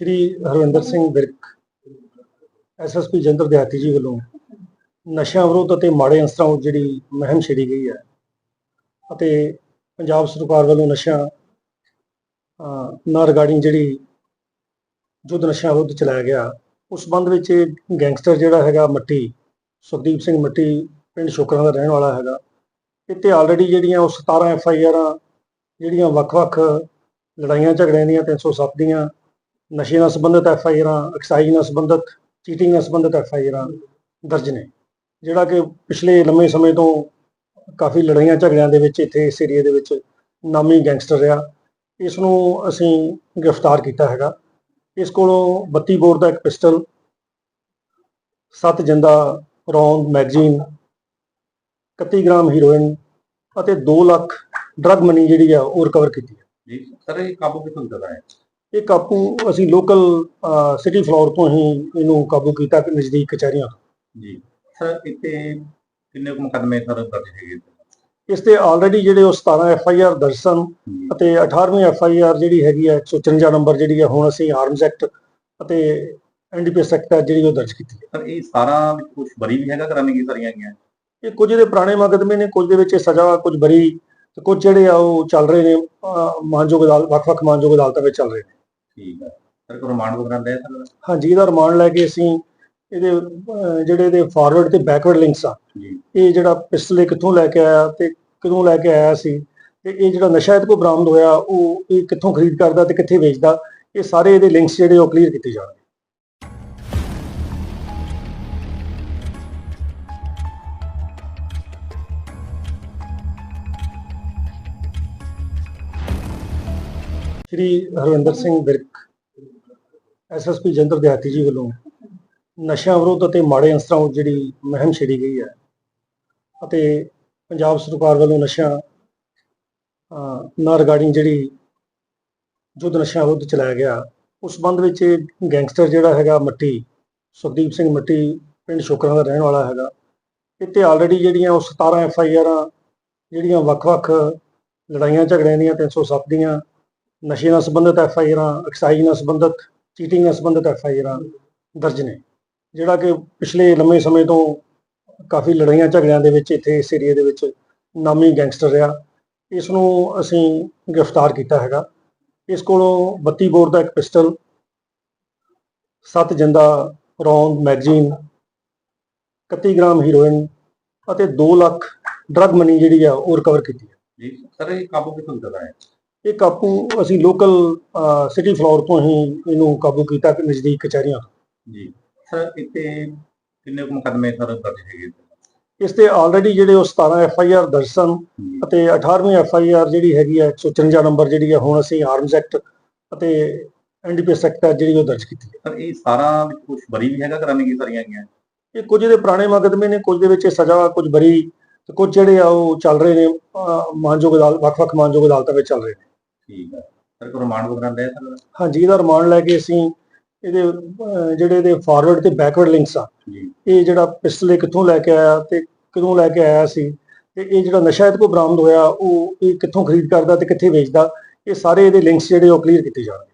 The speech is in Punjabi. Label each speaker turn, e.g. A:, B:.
A: ਸ਼੍ਰੀ ਹਰਵਿੰਦਰ ਸਿੰਘ ਵਿਰਕ ਐਸਐਸਪੀ ਜੰਦਰ ਦਿਹਾਤੀ ਜੀ ਵੱਲੋਂ ਨਸ਼ਿਆਂ ਵਿਰੁੱਧ ਅਤੇ ਮਾੜੇ ਅਨਸਰਾਂ ਉੱਤੇ ਜਿਹੜੀ ਮੁਹਿੰਮ ਛੇੜੀ ਗਈ ਹੈ ਅਤੇ ਪੰਜਾਬ ਸਰਕਾਰ ਵੱਲੋਂ ਨਸ਼ਿਆਂ ਅਹ, ਨਾਲ ਰਿਗਾਰਡਿੰਗ ਜਿਹੜੀ ਯੁੱਧ ਨਸ਼ਿਆਂ ਵਿਰੁੱਧ ਚਲਾਇਆ ਗਿਆ ਉਸ ਸੰਬੰਧ ਵਿੱਚ ਇਹ ਗੈਂਗਸਟਰ ਜਿਹੜਾ ਹੈਗਾ ਮੱਟੀ ਸੁਖਦੀਪ ਸਿੰਘ ਮੱਟੀ ਪਿੰਡ ਸ਼ੁਕਰਾਂ ਦਾ ਰਹਿਣ ਵਾਲਾ ਹੈਗਾ ਇੱਥੇ ਆਲਰੇਡੀ ਜਿਹੜੀਆਂ ਉਹ 17 ਐਫ ਆਈ ਆਰਾਂ ਜਿਹੜੀਆਂ ਵੱਖ-ਵੱਖ ਲੜਾਈਆਂ ਝਗੜਿਆਂ ਦੀਆਂ 307 ਦੀਆਂ ਨਸ਼ੇ ਨਾਲ ਸੰਬੰਧਿਤ ਐਫ ਆਈ ਆਰਾਂ, ਐਕਸਾਈਜ਼ ਨਾਲ ਸੰਬੰਧਿਤ, ਚੀਟਿੰਗ ਨਾਲ ਸੰਬੰਧਿਤ ਐਫ ਆਈ ਆਰਾਂ ਦਰਜ ਨੇ। ਜਿਹੜਾ ਕਿ ਪਿਛਲੇ ਲੰਮੇ ਸਮੇਂ ਤੋਂ ਕਾਫੀ ਲੜਾਈਆਂ, ਝਗੜਿਆਂ ਦੇ ਵਿੱਚ ਇੱਥੇ ਇਸ ਏਰੀਏ ਦੇ ਵਿੱਚ ਨਾਮੀ ਗੈਂਗਸਟਰ ਰਿਹਾ। ਇਸ ਨੂੰ ਅਸੀਂ ਗ੍ਰਿਫਤਾਰ ਕੀਤਾ ਹੈਗਾ। ਇਸ ਕੋਲੋਂ 32 ਬੋਰ ਦਾ ਇੱਕ ਪਿਸਟਲ, ਸੱਤ ਜਿੰਦਾ ਰੌਂਡ ਮੈਗਜ਼ੀਨ 31 ਗ੍ਰਾਮ ਹੀਰੋਇਨ ਅਤੇ 2 ਲੱਖ ਡਰੱਗ ਮਨੀ ਜਿਹੜੀ ਆ ਉਹ ਰਿਕਵਰ ਕੀਤੀ ਹੈ।
B: ਜੀ, ਸਰ, ਇਹ ਕਾਬੂ ਕਿੱਥੋਂ ਕੀਤਾ ਹੈ?
A: ਇਹ ਕਾਬੂ ਅਸੀਂ ਲੋਕਲ ਸਿਟੀ ਫਲੋਰ ਤੋਂ ਹੀ ਇਹਨੂੰ ਕਾਬੂ ਕੀਤਾ ਕਿ ਨਜ਼ਦੀਕ ਕਚਹਿਰੀਆਂ ਤੋਂ।
B: ਜੀ। ਸਰ ਇੱਥੇ ਕਿੰਨੇ ਕੁ ਮੁਕੱਦਮੇ ਸਰ ਦਰਜ ਹੈਗੇ
A: ਇਸ ਤੇ ਆਲਰੇਡੀ ਜਿਹੜੇ ਉਹ 17 ਐਫ ਆਈ ਆਰ ਦਰਜ ਸਨ ਅਤੇ 18ਵੀਂ ਐਫ ਆਈ ਆਰ ਜਿਹੜੀ ਹੈਗੀ ਹੈ 154 ਨੰਬਰ ਜਿਹੜੀ ਹੈ ਹੁਣ ਅਸੀਂ ਆਰਮਸ ਐਕਟ ਅਤੇ ਐਨਡੀਪੀਐਸ ਐਕਟ ਜਿਹੜੀ ਉਹ ਦਰਜ ਕੀਤੀ ਹੈ।
B: ਸਰ ਇਹ ਸਾਰਾ ਵਿੱਚ ਕੁਝ ਬਰੀ ਵੀ ਹੈਗਾ ਕਰਾਨੇ ਕੀ ਸਾਰੀਆਂ ਹੈਗੀਆਂ?
A: ਇਹ ਕੁਝ ਦੇ ਪੁਰਾਣੇ ਮੁਕੱਦਮੇ ਨੇ ਕੁਝ ਦੇ ਵਿੱਚ ਇਹ ਸਜ਼ਾ ਕੁਝ ਬਰੀ ਤੇ ਕੁਝ ਜਿਹੜੇ ਆ ਉਹ ਚੱਲ ਰਹੇ ਨੇ ਮਾਨਯੋਗ ਅਦਾਲਤ ਵੱਖ-ਵੱਖ ਮਾਨਯੋਗ ਅਦਾਲਤਾਂ ਵਿੱਚ ਚੱਲ ਰਹੇ ਨੇ।
B: ਠੀਕ ਹੈ ਸਰ ਕੋ ਰਿਮਾਂਡ ਵਗੈਰਾ ਲੈ ਸਰ
A: ਹਾਂਜੀ ਇਹਦਾ ਰਿਮਾਂਡ ਲੈ ਕੇ ਅਸੀਂ ਇਹਦੇ ਅਹ, ਜਿਹੜੇ ਇਹਦੇ ਫਾਰਵਰਡ ਤੇ ਬੈਕਵਰਡ ਲਿੰਕਸ ਆ
B: ਜੀ।
A: ਇਹ ਜਿਹੜਾ ਪਿਸਟਲ ਇਹ ਕਿੱਥੋਂ ਲੈ ਕੇ ਆਇਆ ਤੇ ਕਦੋਂ ਲੈ ਕੇ ਆਇਆ ਸੀ ਤੇ ਇਹ ਜਿਹੜਾ ਨਸ਼ਾ ਇਹਦੇ ਕੋਲ ਬਰਾਮਦ ਹੋਇਆ ਉਹ ਇਹ ਕਿੱਥੋਂ ਖਰੀਦ ਕਰਦਾ ਤੇ ਕਿੱਥੇ ਵੇਚਦਾ ਇਹ ਸਾਰੇ ਇਹਦੇ ਲਿੰਕਸ ਜਿਹੜੇ ਉਹ ਕਲੀਅਰ ਕੀਤੇ ਜਾਣਗੇ। ਸ਼੍ਰੀ ਹਰਵਿੰਦਰ ਸਿੰਘ ਵਿਰਕ ਐਸਐਸਪੀ ਜੰਦਰ ਦਿਹਾਤੀ ਜੀ ਵੱਲੋਂ ਨਸ਼ਿਆਂ ਵਿਰੁੱਧ ਅਤੇ ਮਾੜੇ ਅਨਸਰਾਂ ਵਿਰੁੱਧ ਜਿਹੜੀ ਮੁਹਿੰਮ ਛੇੜੀ ਗਈ ਹੈ ਅਤੇ ਪੰਜਾਬ ਸਰਕਾਰ ਵੱਲੋਂ ਨਸ਼ਿਆਂ ਅਹ, ਨਾਲ ਰਿਗਾਰਡਿੰਗ ਜਿਹੜੀ ਯੁੱਧ ਨਸ਼ਿਆਂ ਵਿਰੁੱਧ ਚਲਾਇਆ ਗਿਆ ਉਸ ਸੰਬੰਧ ਵਿੱਚ ਇਹ ਗੈਂਗਸਟਰ ਜਿਹੜਾ ਹੈਗਾ ਮੱਟੀ ਸੁਖਦੀਪ ਸਿੰਘ ਮੱਟੀ ਪਿੰਡ ਸ਼ੁਕਰਾਂ ਦਾ ਰਹਿਣ ਵਾਲਾ ਹੈਗਾ ਇੱਥੇ ਆਲਰੇਡੀ ਜਿਹੜੀਆਂ ਉਹ 17 ਐਫ ਆਈ ਆਰਾਂ ਜਿਹੜੀਆਂ ਵੱਖ-ਵੱਖ ਲੜਾਈਆਂ ਝਗੜਿਆਂ ਦੀਆਂ 307 ਦੀਆਂ ਨਸ਼ੇ ਨਾਲ ਸੰਬੰਧਿਤ ਐਫ ਆਈ ਆਰਾਂ, ਐਕਸਾਈਜ਼ ਨਾਲ ਸੰਬੰਧਿਤ, ਚੀਟਿੰਗ ਨਾਲ ਸੰਬੰਧਿਤ ਐਫ ਆਈ ਆਰਾਂ ਦਰਜ ਨੇ। ਜਿਹੜਾ ਕਿ ਪਿਛਲੇ ਲੰਮੇ ਸਮੇਂ ਤੋਂ ਕਾਫੀ ਲੜਾਈਆਂ, ਝਗੜਿਆਂ ਦੇ ਵਿੱਚ ਇੱਥੇ ਇਸ ਏਰੀਏ ਦੇ ਵਿੱਚ ਨਾਮੀ ਗੈਂਗਸਟਰ ਰਿਹਾ। ਇਸ ਨੂੰ ਅਸੀਂ ਗ੍ਰਿਫਤਾਰ ਕੀਤਾ ਹੈਗਾ। ਇਸ ਕੋਲੋਂ 32 ਬੋਰ ਦਾ ਇੱਕ ਪਿਸਟਲ 7 ਜਿੰਦਾ ਰੌਂਦ ਮੈਗਜ਼ੀਨ 31 ਗ੍ਰਾਮ ਹੀਰੋਇਨ ਅਤੇ 2 ਲੱਖ ਡਰੱਗ ਮਨੀ ਜਿਹੜੀ ਆ ਉਹ ਰਿਕਵਰ ਕੀਤੀ ਹੈ।
B: ਜੀ, ਸਰ, ਇਹ ਕਾਬੂ ਕਿੱਥੋਂ ਕੀਤਾ ਹੈ
A: ਇਹ ਕਾਬੂ ਅਸੀਂ ਲੋਕਲ ਸਿਟੀ ਫਲੋਰ ਤੋਂ ਹੀ ਇਹਨੂੰ ਕਾਬੂ ਕੀਤਾ ਕਿ ਨਜ਼ਦੀਕ ਕਚਹਿਰੀਆਂ ਤੋਂ।
B: ਜੀ। ਸਰ ਇੱਥੇ ਕਿੰਨੇ ਕੁ ਮੁਕੱਦਮੇ ਸਰ ਦਰਜ ਹੈਗੇ?
A: ਇਸ ਤੇ ਆਲਰੇਡੀ ਜਿਹੜੇ ਉਹ 17 ਐਫ ਆਈ ਆਰ ਦਰਜ ਸਨ ਅਤੇ 18ਵੀਂ ਐਫ ਆਈ ਆਰ ਜਿਹੜੀ ਹੈਗੀ ਹੈ 154 ਨੰਬਰ ਜਿਹੜੀ ਹੈ ਹੁਣ ਅਸੀਂ ਆਰਮਸ ਐਕਟ ਅਤੇ ਐਨਡੀਪੀਐਸ ਐਕਟ ਜਿਹੜੀ ਉਹ ਦਰਜ ਕੀਤੀ ਹੈ।
B: ਸਰ ਇਹ ਸਾਰਾ ਵਿੱਚ ਕੁਝ ਬਰੀ ਵੀ ਹੈਗਾ ਕਰਾਨੇ ਕੀ ਸਾਰੀਆਂ ਹੈਗੀਆਂ?
A: ਇਹ ਕੁਝ ਦੇ ਪੁਰਾਣੇ ਮੁਕੱਦਮੇ ਨੇ ਕੁਝ ਦੇ ਵਿੱਚ ਸਜ਼ਾ ਕੁਝ ਬਰੀ ਤੇ ਕੁਝ ਜਿਹੜੇ ਆ ਉਹ ਚੱਲ ਰਹੇ ਨੇ ਮਾਨਯੋਗ ਅਦਾਲਤ ਵੱਖ-ਵੱਖ ਮਾਨਯੋਗ ਅਦਾਲਤਾਂ ਵਿੱਚ ਚੱਲ ਰਹੇ ਨੇ।
B: ਠੀਕ ਹੈ ਸਰ ਕੋ ਰਿਮਾਂਡ ਵਗੈਰਾ ਲੈ ਸਰ
A: ਹਾਂਜੀ ਇਹਦਾ ਰਿਮਾਂਡ ਲੈ ਕੇ ਅਸੀਂ ਇਹਦੇ ਅਹ, ਜਿਹੜੇ ਇਹਦੇ ਫਾਰਵਰਡ ਤੇ ਬੈਕਵਰਡ ਲਿੰਕਸ ਆ
B: ਜੀ।
A: ਇਹ ਜਿਹੜਾ ਪਿਸਟਲ ਇਹ ਕਿੱਥੋਂ ਲੈ ਕੇ ਆਇਆ ਤੇ ਕਦੋਂ ਲੈ ਕੇ ਆਇਆ ਸੀ ਤੇ ਇਹ ਜਿਹੜਾ ਨਸ਼ਾ ਇਹਦੇ ਕੋਲ ਬਰਾਮਦ ਹੋਇਆ ਉਹ ਇਹ ਕਿੱਥੋਂ ਖਰੀਦ ਕਰਦਾ ਤੇ ਕਿੱਥੇ ਵੇਚਦਾ ਇਹ ਸਾਰੇ ਇਹਦੇ ਲਿੰਕਸ ਜਿਹੜੇ ਉਹ ਕਲੀਅਰ ਕੀਤੇ ਜਾਣਗੇ।